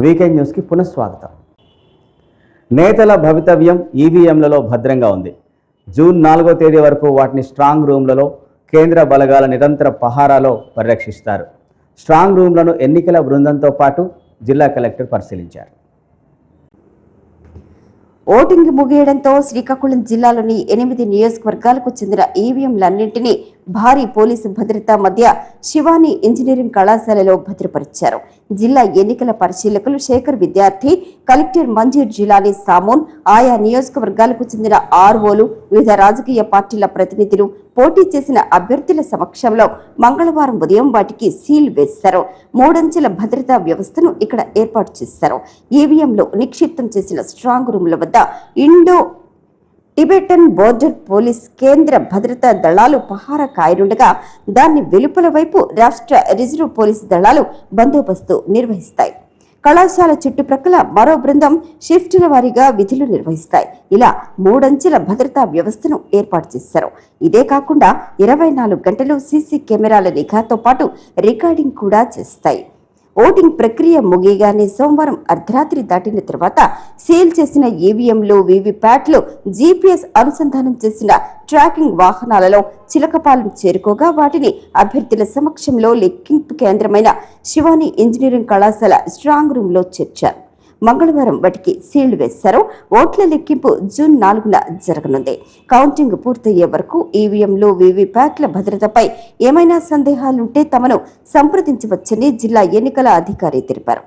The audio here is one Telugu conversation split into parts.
వీకెండ్ న్యూస్కి పునఃస్వాగతం నేతల భవితవ్యం ఈవీఎంలలో భద్రంగా ఉంది జూన్ నాలుగో తేదీ వరకు వాటిని స్ట్రాంగ్ రూమ్లలో కేంద్ర బలగాల నిరంతర పహారాలో పరిరక్షిస్తారు స్ట్రాంగ్ రూమ్లను ఎన్నికల బృందంతో పాటు జిల్లా కలెక్టర్ పరిశీలించారు ఓటింగ్ ముగియడంతో శ్రీకాకుళం జిల్లాలోని ఎనిమిది నియోజకవర్గాలకు చెందిన ఈవీఎంలన్నింటినీ భారీ పోలీసు భద్రత మధ్య శివాని ఇంజనీరింగ్ కళాశాలలో భద్రపరిచారు జిల్లా ఎన్నికల పరిశీలకులు శేఖర్ విద్యార్థి కలెక్టర్ మంజీర్ జిలాని సామూన్ ఆయా నియోజకవర్గాలకు చెందిన ఆర్ఓలు వివిధ రాజకీయ పార్టీల ప్రతినిధులు పోటీ చేసిన అభ్యర్థుల సమక్షంలో మంగళవారం ఉదయం వాటికి సీల్ వేస్తారు మూడంచెల భద్రతా వ్యవస్థను ఇక్కడ ఏర్పాటు చేస్తారు ఈవీఎంలో నిక్షిప్తం చేసిన స్ట్రాంగ్ రూమ్ల వద్ద ఇండో టిబెటన్ బోర్డర్ పోలీస్ కేంద్ర భద్రతా దళాలు పహార కాయనుండగా దాన్ని వెలుపల వైపు రాష్ట్ర రిజర్వ్ పోలీసు దళాలు బందోబస్తు నిర్వహిస్తాయి కళాశాల చుట్టుప్రక్కల మరో బృందం షిఫ్టుల వారీగా విధులు నిర్వహిస్తాయి ఇలా మూడంచెల భద్రతా వ్యవస్థను ఏర్పాటు చేశారు ఇదే కాకుండా ఇరవై నాలుగు గంటలు సీసీ కెమెరాల నిఘాతో పాటు రికార్డింగ్ కూడా చేస్తాయి ఓటింగ్ ప్రక్రియ ముగియగానే సోమవారం అర్ధరాత్రి దాటిన తర్వాత సీల్ చేసిన ఈవీఎంలు వీవీప్యాట్లు జీపీఎస్ అనుసంధానం చేసిన ట్రాకింగ్ వాహనాలలో చిలకపాలెం చేరుకోగా వాటిని అభ్యర్థుల సమక్షంలో లెక్కింపు కేంద్రమైన శివాని ఇంజనీరింగ్ కళాశాల స్ట్రాంగ్ రూమ్లో చేర్చారు మంగళవారం వాటికి సీళ్లు వేశారు ఓట్ల లెక్కింపు జూన్ నాలుగున జరగనుంది కౌంటింగ్ పూర్తయ్యే వరకు ఈవీఎంలు వీవీప్యాట్ల భద్రతపై ఏమైనా సందేహాలుంటే తమను సంప్రదించవచ్చని జిల్లా ఎన్నికల అధికారి తెలిపారు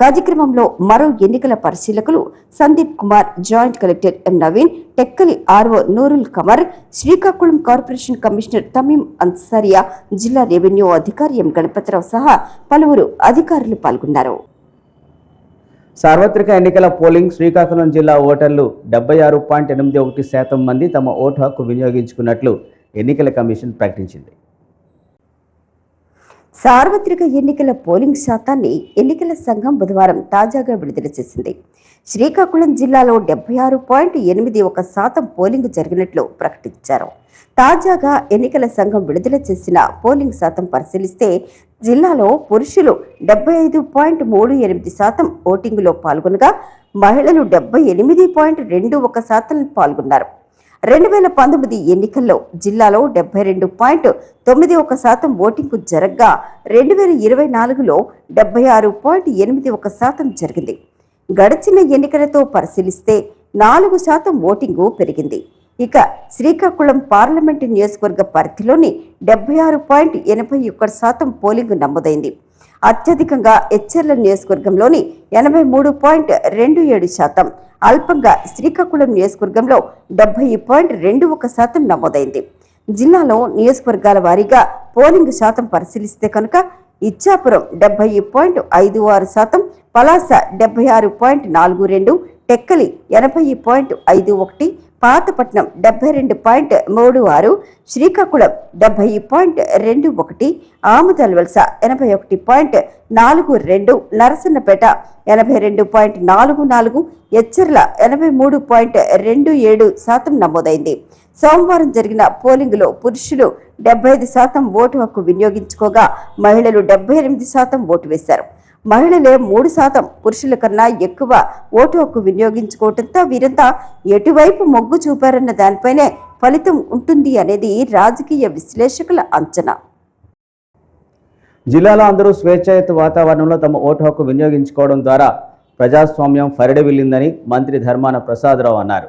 కార్యక్రమంలో మరో ఎన్నికల పరిశీలకులు Sandeep Kumar joint collector M Naveen Tekkali RO Nurul Qamar Srikakulam corporation commissioner Tameem Ansariya జిల్లా రెవెన్యూ అధికారి ఎం గణపతిరావు సహా పలువురు అధికారులు పాల్గొన్నారు సార్వత్రిక ఎన్నికల పోలింగ్ శ్రీకాకుళం జిల్లా ఓటర్లు డెబ్బై ఆరు పాయింట్ ఎనిమిది ఒకటి శాతం మంది తమ ఓటు హక్కు వినియోగించుకున్నట్లు ఎన్నికల కమిషన్ ప్రకటించింది సార్వత్రిక ఎన్నికల పోలింగ్ శాతాన్ని ఎన్నికల సంఘం బుధవారం తాజాగా విడుదల చేసింది శ్రీకాకుళం జిల్లాలో డెబ్బై ఆరు పాయింట్ ఎనిమిది ఒక శాతం పోలింగ్ జరిగినట్లు ప్రకటించారు తాజాగా ఎన్నికల సంఘం విడుదల చేసిన పోలింగ్ శాతం పరిశీలిస్తే జిల్లాలో పురుషులు డెబ్బై ఐదు పాయింట్ మూడు ఎనిమిది శాతం ఓటింగులో పాల్గొనగా మహిళలు డెబ్బై ఎనిమిది పాయింట్ రెండు ఒక శాతం పాల్గొన్నారు రెండు వేల పంతొమ్మిది ఎన్నికల్లో జిల్లాలో డెబ్బై రెండు పాయింట్ తొమ్మిది ఒక శాతం ఓటింగు జరగ్గా రెండు వేల ఇరవై నాలుగులో డెబ్బై ఆరు పాయింట్ ఎనిమిది ఒక శాతం జరిగింది గడిచిన ఎన్నికలతో పరిశీలిస్తే నాలుగు శాతం ఓటింగు పెరిగింది ఇక శ్రీకాకుళం పార్లమెంటు నియోజకవర్గ పరిధిలోని డెబ్బై ఆరు పాయింట్ ఎనభై ఒకటి శాతం పోలింగ్ నమోదైంది అత్యధికంగా హెచ్చర్ల నియోజకవర్గంలోని ఎనభై మూడు పాయింట్ రెండు ఏడు శాతం అల్పంగా శ్రీకాకుళం నియోజకవర్గంలో డెబ్బై పాయింట్ రెండు ఒక శాతం నమోదైంది జిల్లాలో నియోజకవర్గాల వారీగా పోలింగ్ శాతం పరిశీలిస్తే కనుక ఇచ్చాపురం డెబ్బై పాయింట్ ఐదు ఆరు శాతం పలాస డెబ్బై ఆరు పాయింట్ నాలుగు రెండు టెక్కలి ఎనభై పాయింట్ ఐదు ఒకటి పాతపట్నం డెబ్బై రెండు పాయింట్ మూడు ఆరు శ్రీకాకుళం డెబ్బై పాయింట్ రెండు ఒకటి ఆముదల వలస ఎనభై ఒకటి పాయింట్ నాలుగు రెండు నరసన్నపేట ఎనభై రెండు పాయింట్ నాలుగు నాలుగు ఎచ్చర్ల ఎనభై మూడు పాయింట్ రెండు ఏడు శాతం నమోదైంది సోమవారం జరిగిన పోలింగ్లో పురుషులు డెబ్బై ఐదు శాతం ఓటు హక్కు వినియోగించుకోగా మహిళలు డెబ్బై ఎనిమిది శాతం ఓటు వేశారు మహిళలే మూడు శాతం పురుషుల కన్నా ఎక్కువ ఓటు హక్కు వినియోగించుకోవడంతో వీరంతా ఎటువైపు మొగ్గు చూపారన్న దానిపైనే ఫలితం ఉంటుంది అనేది రాజకీయ విశ్లేషకుల అంచనా జిల్లాలో అందరూ స్వేచ్ఛాయుత వాతావరణంలో తమ ఓటు హక్కు వినియోగించుకోవడం ద్వారా ప్రజాస్వామ్యం ఫరిడవిల్లిందని మంత్రి ధర్మాన ప్రసాదరావు అన్నారు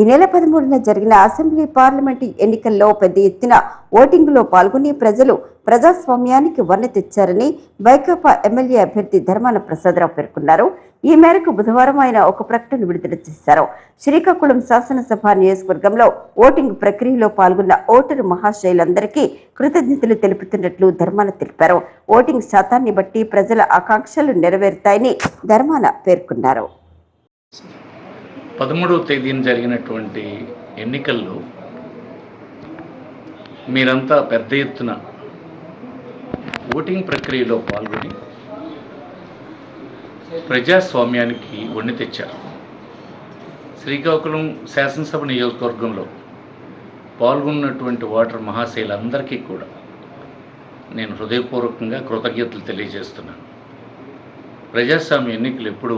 ఈ నెల పదమూడున జరిగిన అసెంబ్లీ పార్లమెంటు ఎన్నికల్లో పెద్ద ఎత్తున ఓటింగులో పాల్గొని ప్రజలు ప్రజాస్వామ్యానికి వన్నె తెచ్చారని వైకాపా ఎమ్మెల్యే అభ్యర్థి ధర్మాన ప్రసాదరావు పేర్కొన్నారు ఈ మేరకు బుధవారం ఆయన ఒక ప్రకటన విడుదల చేశారు శ్రీకాకుళం శాసనసభ నియోజకవర్గంలో ఓటింగ్ ప్రక్రియలో పాల్గొన్న ఓటరు మహాశైలందరికీ కృతజ్ఞతలు తెలుపుతున్నట్లు ధర్మాన తెలిపారు ఓటింగ్ శాతాన్ని బట్టి ప్రజల ఆకాంక్షలు నెరవేరుతాయని ధర్మాన పేర్కొన్నారు పదమూడవ తేదీన జరిగినటువంటి ఎన్నికల్లో మీరంతా పెద్ద ఎత్తున ఓటింగ్ ప్రక్రియలో పాల్గొని ప్రజాస్వామ్యానికి వండి తెచ్చారు శ్రీకాకుళం శాసనసభ నియోజకవర్గంలో పాల్గొన్నటువంటి ఓటర్ మహాశైలందరికీ కూడా నేను హృదయపూర్వకంగా కృతజ్ఞతలు తెలియజేస్తున్నాను ప్రజాస్వామ్య ఎన్నికలు ఎప్పుడూ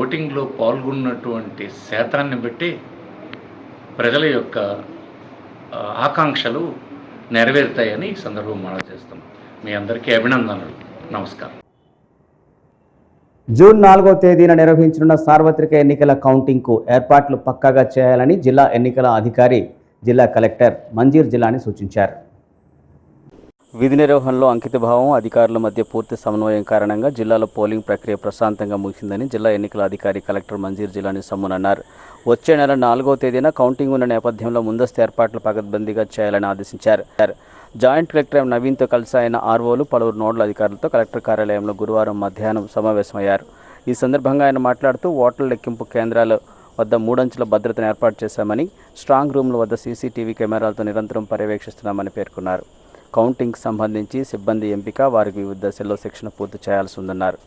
ఓటింగ్లో పాల్గొన్నటువంటి శాతాన్ని బట్టి ప్రజల యొక్క ఆకాంక్షలు నెరవేరుతాయని ఈ సందర్భం మనం చేస్తాం మీ అందరికీ అభినందనలు నమస్కారం జూన్ నాలుగో తేదీన నిర్వహించనున్న సార్వత్రిక ఎన్నికల కౌంటింగ్కు ఏర్పాట్లు పక్కాగా చేయాలని జిల్లా ఎన్నికల అధికారి జిల్లా కలెక్టర్ మంజీర్ జిల్లాని సూచించారు విధి నిర్వహణలో అంకితభావం అధికారుల మధ్య పూర్తి సమన్వయం కారణంగా జిల్లాలో పోలింగ్ ప్రక్రియ ప్రశాంతంగా ముగిసిందని జిల్లా ఎన్నికల అధికారి కలెక్టర్ మంజీర్ జిల్లాని సమ్మున్ అన్నారు వచ్చే నెల నాలుగో తేదీన కౌంటింగ్ ఉన్న నేపథ్యంలో ముందస్తు ఏర్పాట్లు పగద్బందీగా చేయాలని ఆదేశించారు జాయింట్ కలెక్టర్ నవీన్తో కలిసి ఆయన ఆర్వోలు పలువురు నోడల్ అధికారులతో కలెక్టర్ కార్యాలయంలో గురువారం మధ్యాహ్నం సమావేశమయ్యారు ఈ సందర్భంగా ఆయన మాట్లాడుతూ ఓట్ల లెక్కింపు కేంద్రాలు వద్ద మూడంచెల భద్రతను ఏర్పాటు చేశామని స్ట్రాంగ్ రూమ్ల వద్ద సీసీటీవీ కెమెరాలతో నిరంతరం పర్యవేక్షిస్తున్నామని పేర్కొన్నారు కౌంటింగ్ సంబంధించి సిబ్బంది ఎంపిక వారికి వివిధ దశల్లో శిక్షణ పూర్తి చేయాల్సి ఉందన్నారు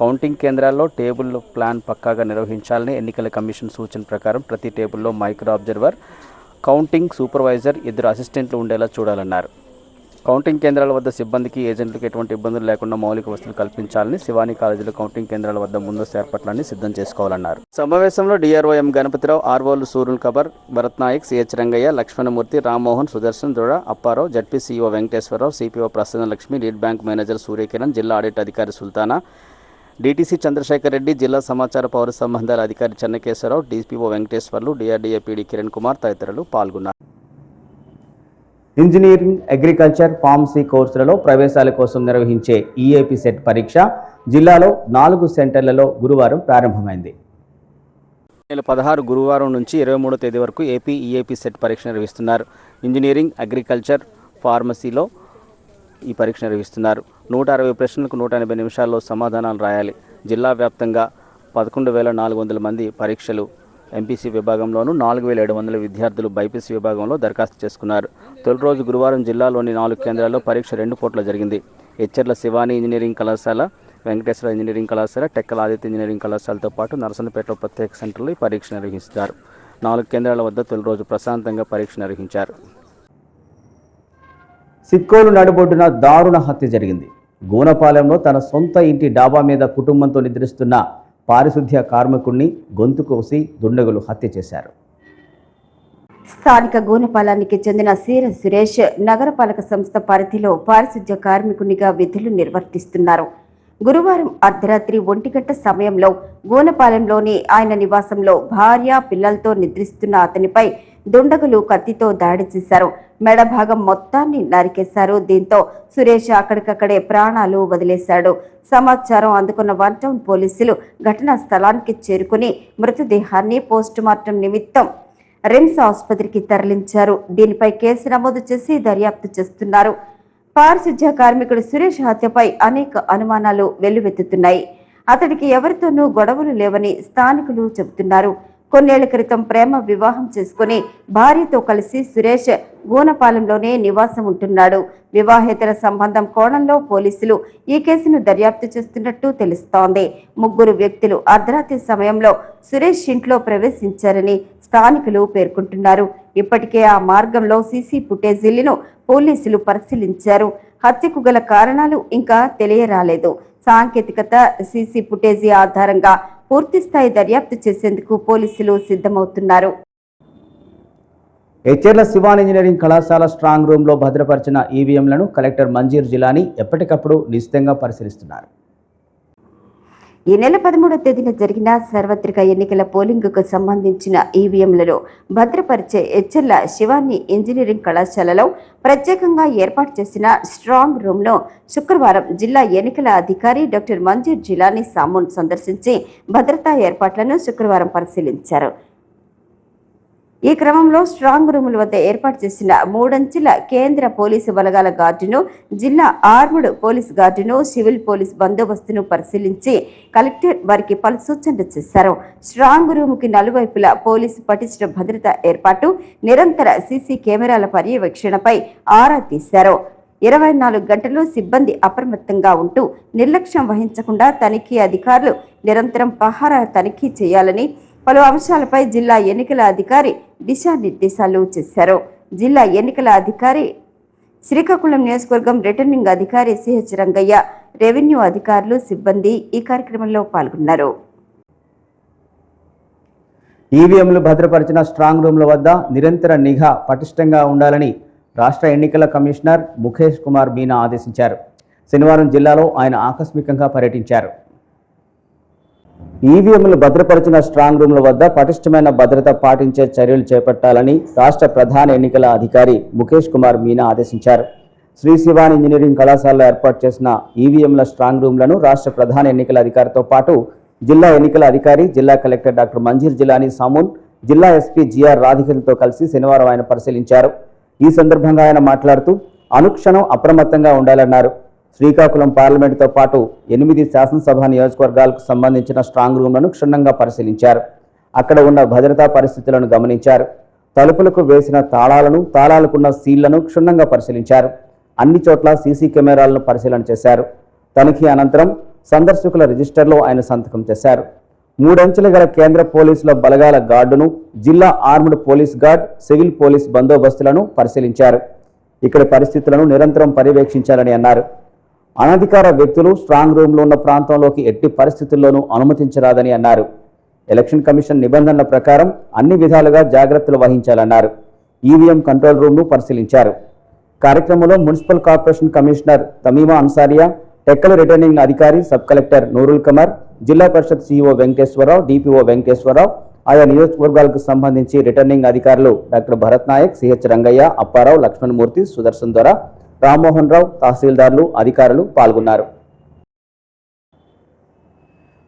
కౌంటింగ్ కేంద్రాల్లో టేబుల్ ప్లాన్ పక్కాగా నిర్వహించాలని ఎన్నికల కమిషన్ సూచన ప్రకారం ప్రతి టేబుల్లో మైక్రో అబ్జర్వర్ కౌంటింగ్ సూపర్వైజర్ ఇద్దరు అసిస్టెంట్లు ఉండేలా చూడాలన్నారు కౌంటింగ్ కేంద్రాల వద్ద సిబ్బందికి ఏజెంట్లకు ఎటువంటి ఇబ్బందులు లేకుండా మౌలిక వసతులు కల్పించాలని శివాని కాలేజీలో కౌంటింగ్ కేంద్రాల వద్ద ముందస్తు ఏర్పాట్లన్నీ సిద్ధం చేసుకోవాలన్నారు సమావేశంలో డిఆర్ఓఎం గణపతిరావు ఆర్వోలు సూరుల్ కబర్ భరత్ నాయక్ సిహెచ్ రంగయ్య లక్ష్మణమూర్తి రామ్మోహన్ సుదర్శన్ దృఢ Apparao ZP CEO Venkateswararao CPO Prasanna Lakshmi lead bank manager Suryakiran జిల్లా ఆడిట్ అధికారి సుల్తానా డీటీసీ చంద్రశేఖర్ రెడ్డి జిల్లా సమాచార పౌర సంబంధాల అధికారి Chennakeswara Rao DPO Venkateswarlu DRDA PD Kiran Kumar తదితరులు పాల్గొన్నారు ఇంజనీరింగ్ అగ్రికల్చర్ ఫార్మసీ కోర్సులలో ప్రవేశాల కోసం నిర్వహించే ఈఏపి e సెట్ పరీక్ష జిల్లాలో నాలుగు సెంటర్లలో గురువారం ప్రారంభమైంది నెల పదహారు గురువారం నుంచి ఇరవై మూడో తేదీ వరకు ఏపీ ఈఏపీ e సెట్ పరీక్ష నిర్వహిస్తున్నారు ఇంజనీరింగ్ అగ్రికల్చర్ ఫార్మసీలో ఈ పరీక్ష నిర్వహిస్తున్నారు నూట అరవై ప్రశ్నలకు నూట ఎనభై నిమిషాల్లో సమాధానాలు రాయాలి జిల్లా వ్యాప్తంగా పదకొండు వేల నాలుగు వందల మంది పరీక్షలు ఎంపీసీ విభాగంలోనూ నాలుగు వేల ఏడు వందల విద్యార్థులు బైపీసీ విభాగంలో దరఖాస్తు చేసుకున్నారు తొలి రోజు గురువారం జిల్లాలోని నాలుగు కేంద్రాల్లో పరీక్ష రెండు పోట్ల జరిగింది హెచ్చర్ల శివాని ఇంజనీరింగ్ కళాశాల వెంకటేశ్వర ఇంజనీరింగ్ కళాశాల టెక్కల ఆదిత్య ఇంజనీరింగ్ కళాశాలతో పాటు నరసన్నపేటలో ప్రత్యేక సెంటర్లో ఈ పరీక్ష నిర్వహిస్తారు నాలుగు కేంద్రాల వద్ద తొలి రోజు ప్రశాంతంగా పరీక్ష నిర్వహించారు సిక్కోలు నడుబొడ్డున దారుణ హత్య జరిగింది గోనపాలెంలో తన సొంత ఇంటి డాబా మీద కుటుంబంతో నిద్రిస్తున్న పారిశుద్ధ్య కార్మికుణ్ణి గొంతు కోసి దుండగులు హత్య చేశారు స్థానిక గోనపాలానికి చెందిన సీర సురేష్ నగరపాలక సంస్థ పరిధిలో పారిశుద్ధ్య కార్మికునిగా విధులు నిర్వర్తిస్తున్నారు గురువారం అర్ధరాత్రి ఒంటిగంట సమయంలో గోనపాలెంలోని ఆయన నివాసంలో భార్య పిల్లలతో నిద్రిస్తున్న అతనిపై దుండగులు కత్తితో దాడి చేశారు మెడ భాగం మొత్తాన్ని నరికేశారు దీంతో సురేష్ అక్కడికక్కడే ప్రాణాలు వదిలేశాడు సమాచారం అందుకున్న వన్ టౌన్ పోలీసులు ఘటనా స్థలానికి చేరుకుని మృతదేహాన్ని పోస్టుమార్టం నిమిత్తం రిమ్స్ ఆసుపత్రికి తరలించారు దీనిపై కేసు నమోదు చేసి దర్యాప్తు చేస్తున్నారు పారిశుధ్య కార్మికుడు సురేష్ హత్యపై అనేక అనుమానాలు వెల్లువెత్తుతున్నాయి అతడికి ఎవరితోనూ గొడవలు లేవని స్థానికులు చెబుతున్నారు కొన్నేళ్ల క్రితం ప్రేమ వివాహం చేసుకుని భార్యతో కలిసి సురేష్ గూనపాలెంలోనే నివాసం ఉంటున్నాడు వివాహేతర సంబంధం కోణంలో పోలీసులు ఈ కేసును దర్యాప్తు చేస్తున్నట్టు తెలుస్తోంది ముగ్గురు వ్యక్తులు అర్ధరాత్రి సమయంలో సురేష్ ఇంట్లో ప్రవేశించారని స్థానికులు పేర్కొంటున్నారు ఇప్పటికే ఆ మార్గంలో సీసీ ఫుటేజీలను పోలీసులు పరిశీలించారు హత్యకు గల కారణాలు ఇంకా తెలియరాలేదు సాంకేతికత సీసీ ఫుటేజీ ఆధారంగా పూర్తిస్థాయి దర్యాప్తు చేసేందుకు పోలీసులు సిద్ధమవుతున్నారు హెచ్ఎర్ల శివాన్ ఇంజనీరింగ్ కళాశాల స్ట్రాంగ్ రూమ్లో భద్రపరిచిన ఈవీఎంలను కలెక్టర్ మంజీర్ జిలాని ఎప్పటికప్పుడు నిశ్చితంగా పరిశీలిస్తున్నారు ఈ నెల పదమూడవ తేదీన జరిగిన సార్వత్రిక ఎన్నికల పోలింగ్కు సంబంధించిన ఈవీఎంలలో భద్రపరిచే హెచ్ఎల్ల శివాన్ని ఇంజనీరింగ్ కళాశాలలో ప్రత్యేకంగా ఏర్పాటు చేసిన స్ట్రాంగ్ రూమ్ను శుక్రవారం జిల్లా ఎన్నికల అధికారి డాక్టర్ మంజూర్ జిలానీ సామూన్ సందర్శించి భద్రతా ఏర్పాట్లను శుక్రవారం పరిశీలించారు ఈ క్రమంలో స్ట్రాంగ్ రూముల వద్ద ఏర్పాటు చేసిన మూడంచెల కేంద్ర పోలీసు బలగాల గార్డును జిల్లా ఆర్మడ్ పోలీస్ గార్డును సివిల్ పోలీస్ బందోబస్తును పరిశీలించి కలెక్టర్ వారికి పలు సూచనలు చేశారు స్ట్రాంగ్ రూముకి నలువైపులా పోలీసు పటిష్ట భద్రత ఏర్పాటు నిరంతర సీసీ కెమెరాల పర్యవేక్షణపై ఆరా తీశారు ఇరవై నాలుగు గంటలు సిబ్బంది అప్రమత్తంగా ఉంటూ నిర్లక్ష్యం వహించకుండా తనిఖీ అధికారులు నిరంతరం పహారా తనిఖీ చేయాలని పలు అంశాలపై జిల్లా ఎన్నికల అధికారి దిశానిర్దేశాలు చేశారు జిల్లా ఎన్నికల అధికారి శ్రీకాకుళం నియోజకవర్గం రిటర్నింగ్ అధికారి సిహెచ్ రంగయ్య రెవెన్యూ అధికారులు సిబ్బంది ఈ కార్యక్రమంలో పాల్గొన్నారు ఈవీఎంలు భద్రపరిచిన స్ట్రాంగ్ రూమ్ల వద్ద నిరంతర నిఘా పటిష్టంగా ఉండాలని రాష్ట్ర ఎన్నికల కమిషనర్ ముఖేష్ కుమార్ మీనా ఆదేశించారు శనివారం జిల్లాలో ఆయన ఆకస్మికంగా పర్యటించారు ఈవీఎంలు భద్రపరిచిన స్ట్రాంగ్ రూమ్ల వద్ద పటిష్టమైన భద్రత పాటించే చర్యలు చేపట్టాలని రాష్ట్ర ప్రధాన ఎన్నికల అధికారి ముఖేష్ కుమార్ మీనా ఆదేశించారు శ్రీ శివాని ఇంజనీరింగ్ కళాశాలలో ఏర్పాటు చేసిన ఈవీఎంల స్ట్రాంగ్ రూమ్లను రాష్ట్ర ప్రధాన ఎన్నికల అధికారితో పాటు జిల్లా ఎన్నికల అధికారి జిల్లా కలెక్టర్ డాక్టర్ మంజీర్ జిలాని సామూన్ జిల్లా ఎస్పీ జిఆర్ రాధికన్తో కలిసి శనివారం ఆయన పరిశీలించారు ఈ సందర్భంగా ఆయన మాట్లాడుతూ అనుక్షణం అప్రమత్తంగా ఉండాలన్నారు శ్రీకాకుళం పార్లమెంటుతో పాటు ఎనిమిది శాసనసభ నియోజకవర్గాలకు సంబంధించిన స్ట్రాంగ్ రూమ్లను క్షుణ్ణంగా పరిశీలించారు అక్కడ ఉన్న భద్రతా పరిస్థితులను గమనించారు తలుపులకు వేసిన తాళాలను తాళాలకున్న సీళ్లను క్షుణ్ణంగా పరిశీలించారు అన్ని చోట్ల సీసీ కెమెరాలను పరిశీలన చేశారు తనిఖీ అనంతరం సందర్శకుల రిజిస్టర్లో ఆయన సంతకం చేశారు మూడంచెల గల కేంద్ర పోలీసుల బలగాల గార్డును జిల్లా armed police guard civil police బందోబస్తులను పరిశీలించారు ఇక్కడ పరిస్థితులను నిరంతరం పర్యవేక్షించాలని అన్నారు అనధికార వ్యక్తులు స్ట్రాంగ్ రూమ్లో ఉన్న ప్రాంతంలోకి ఎట్టి పరిస్థితుల్లోనూ అనుమతించరాదని అన్నారు ఎలక్షన్ కమిషన్ నిబంధనల ప్రకారం అన్ని విధాలుగా జాగ్రత్తలు వహించాలన్నారు ఈవీఎం కంట్రోల్ రూమ్ను పరిశీలించారు కార్యక్రమంలో municipal corporation commissioner Tamima Ansariya Tekkali returning అధికారి సబ్ కలెక్టర్ నూరుల్ కమర్ జిల్లా పరిషత్ సీఈఓ వెంకటేశ్వరరావు డిపిఓ వెంకటేశ్వరరావు ఆయా నియోజకవర్గాలకు సంబంధించి రిటర్నింగ్ అధికారులు డాక్టర్ భరత్ నాయక్ సిహెచ్ రంగయ్య అప్పారావు లక్ష్మణ్మూర్తి సుదర్శన్ ద్వారా రామ్మోహన్ రావు తహసీల్దార్లు అధికారులు పాల్గొన్నారు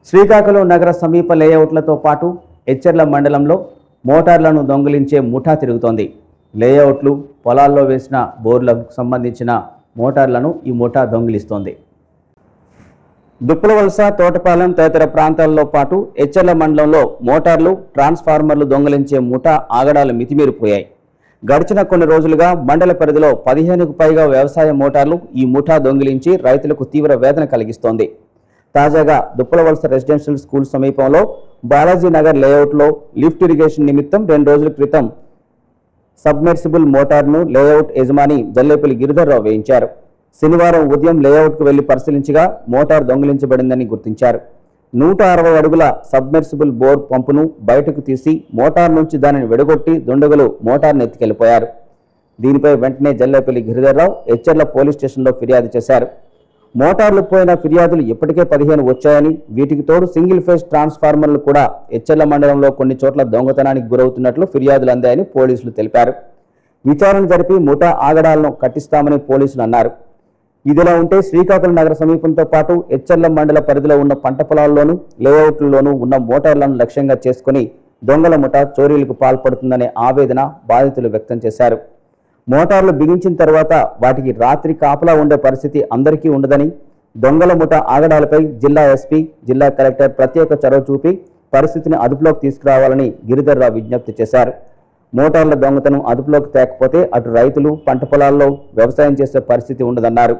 శ్రీకాకుళం నగర సమీప లేఅవుట్లతో పాటు హెచ్చర్ల మండలంలో మోటార్లను దొంగిలించే ముఠా తిరుగుతోంది లేఅవుట్లు పొలాల్లో వేసిన బోర్లకు సంబంధించిన మోటార్లను ఈ ముఠా దొంగిలిస్తోంది దుప్పలవలస తోటపాలెం తదితర ప్రాంతాల్లో పాటు హెచ్చర్ల మండలంలో మోటార్లు ట్రాన్స్ఫార్మర్లు దొంగిలించే ముఠా ఆగడాలు మితిమీరిపోయాయి గడిచిన కొన్ని రోజులుగా మండల పరిధిలో పదిహేనుకు పైగా వ్యవసాయ మోటార్లు ఈ ముఠా దొంగిలించి రైతులకు తీవ్ర వేదన కలిగిస్తోంది తాజాగా దుప్పలవలస రెసిడెన్షియల్ స్కూల్ సమీపంలో బాలాజీనగర్ లేఅవుట్లో లిఫ్ట్ ఇరిగేషన్ నిమిత్తం రెండు రోజుల క్రితం సబ్మెర్సిబుల్ మోటార్ను లేఅవుట్ యజమాని జల్లేపల్లి గిరిధర్రావు వేయించారు శనివారం ఉదయం లేఅవుట్కు వెళ్లి పరిశీలించగా మోటార్ దొంగిలించబడిందని గుర్తించారు నూట అరవై అడుగుల సబ్మెర్సిబుల్ బోర్ పంపును బయటకు తీసి మోటార్ నుంచి దానిని విడగొట్టి దుండగులు మోటార్ను ఎత్తుకెళ్లిపోయారు దీనిపై వెంటనే జల్లేపల్లి గిరిధర్రావు హెచ్చర్ల పోలీస్ స్టేషన్లో ఫిర్యాదు చేశారు మోటార్లు పోయిన ఫిర్యాదులు ఇప్పటికే పదిహేను వచ్చాయని వీటికి తోడు సింగిల్ ఫేజ్ ట్రాన్స్ఫార్మర్లు కూడా హెచ్చర్ల మండలంలో కొన్ని చోట్ల దొంగతనానికి గురవుతున్నట్లు ఫిర్యాదులు అందాయని పోలీసులు తెలిపారు విచారణ జరిపి ముఠా ఆగడాలను కట్టిస్తామని పోలీసులు అన్నారు ఇదిలా ఉంటే శ్రీకాకుళం నగర సమీపంతో పాటు హెచ్చర్ల మండల పరిధిలో ఉన్న పంట పొలాల్లోనూ లేఅవుట్లలోనూ ఉన్న మోటార్లను లక్ష్యంగా చేసుకుని దొంగల ముఠ చోరీలకు పాల్పడుతుందనే ఆవేదన బాధితులు వ్యక్తం చేశారు మోటార్లు బిగించిన తర్వాత వాటికి రాత్రి కాపలా ఉండే పరిస్థితి అందరికీ ఉండదని దొంగల ముఠ ఆగడాలపై జిల్లా ఎస్పీ జిల్లా కలెక్టర్ ప్రత్యేక చొరవ చూపి పరిస్థితిని అదుపులోకి తీసుకురావాలని గిరిధర్రావు విజ్ఞప్తి చేశారు మోటార్ల దొంగతనం అదుపులోకి తేకపోతే అటు రైతులు పంట పొలాల్లో వ్యవసాయం చేసే పరిస్థితి ఉండదన్నారు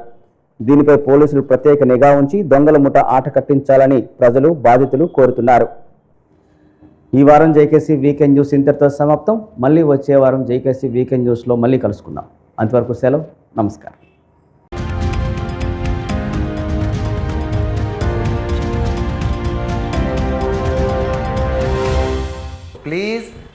దీనిపై పోలీసులు ప్రత్యేక నిఘా ఉంచి దొంగల ముఠ ఆట కట్టించాలని ప్రజలు బాధితులు కోరుతున్నారు ఈ వారం జైకేసీ వీకెండ్ న్యూస్ ఇంతటితో సమాప్తం మళ్ళీ వచ్చే వారం జైకేసీ వీకెండ్ న్యూస్లో మళ్ళీ కలుసుకుందాం అంతవరకు సెలవు నమస్కారం